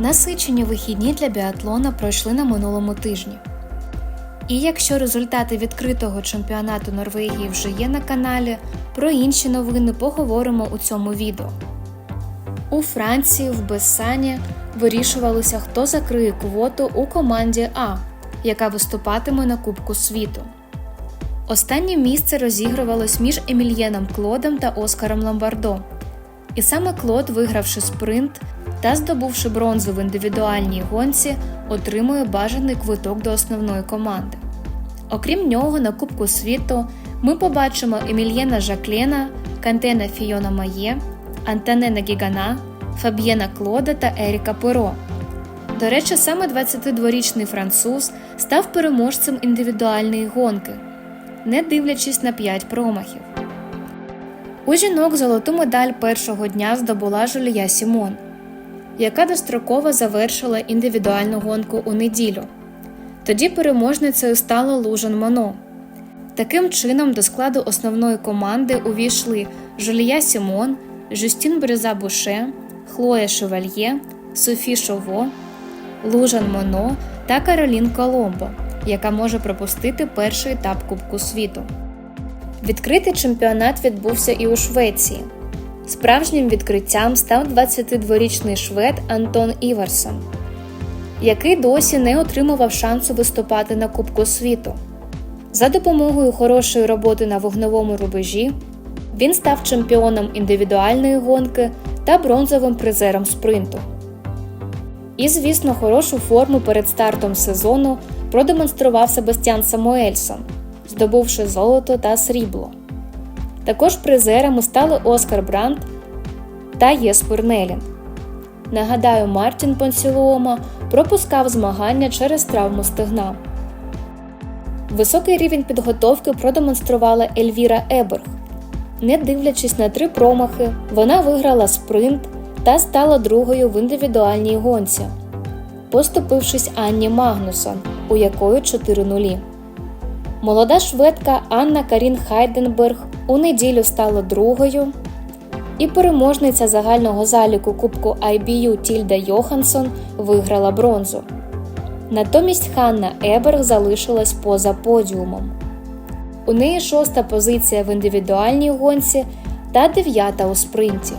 Насичені вихідні для біатлона пройшли на минулому тижні. І якщо результати відкритого чемпіонату Норвегії вже є на каналі, про інші новини поговоримо у цьому відео. У Франції в Бессані вирішувалося, хто закриє квоту у команді А, яка виступатиме на Кубку світу. Останнє місце розігрувалось між Емільєном Клодом та Оскаром Ламбардо. І саме Клод, вигравши спринт та здобувши бронзу в індивідуальній гонці, отримує бажаний квиток до основної команди. Окрім нього, на Кубку світу ми побачимо Емільєна Жаклена, Кантена Фіона Має, Антонена Гігана, Фаб'єна Клода та Еріка Перо. До речі, саме 22-річний француз став переможцем індивідуальної гонки, не дивлячись на 5 промахів. У жінок золоту медаль першого дня здобула Жулія Сімон, яка достроково завершила індивідуальну гонку у неділю. Тоді переможницею стала Лужан Моно. Таким чином, до складу основної команди увійшли Жулія Сімон, Жюстін Брюза Буше, Хлоя Шевальє, Софі Шово, Лужан Моно та Каролін Коломбо, яка може пропустити перший етап Кубку світу. Відкритий чемпіонат відбувся і у Швеції. Справжнім відкриттям став 22-річний швед Антон Іварсон, який досі не отримував шансу виступати на Кубку світу. За допомогою хорошої роботи на вогневому рубежі він став чемпіоном індивідуальної гонки та бронзовим призером спринту. І, звісно, хорошу форму перед стартом сезону продемонстрував Себастьян Самуельсон, здобувши золото та срібло. Також призерами стали Оскар Брандт та Єспер Нелін. Нагадаю, Мартін Понсілуома пропускав змагання через травму стегна. Високий рівень підготовки продемонструвала Ельвіра Еберг. Не дивлячись на три промахи, вона виграла спринт та стала другою в індивідуальній гонці, поступившись Анні Магнусон, у якої 4 нулі. Молода шведка Анна Карін Хайденберг у неділю стала другою, і переможниця загального заліку Кубку IBU Тільда Йоханссон виграла бронзу. Натомість Ханна Еберг залишилась поза подіумом. У неї шоста позиція в індивідуальній гонці та дев'ята у спринті.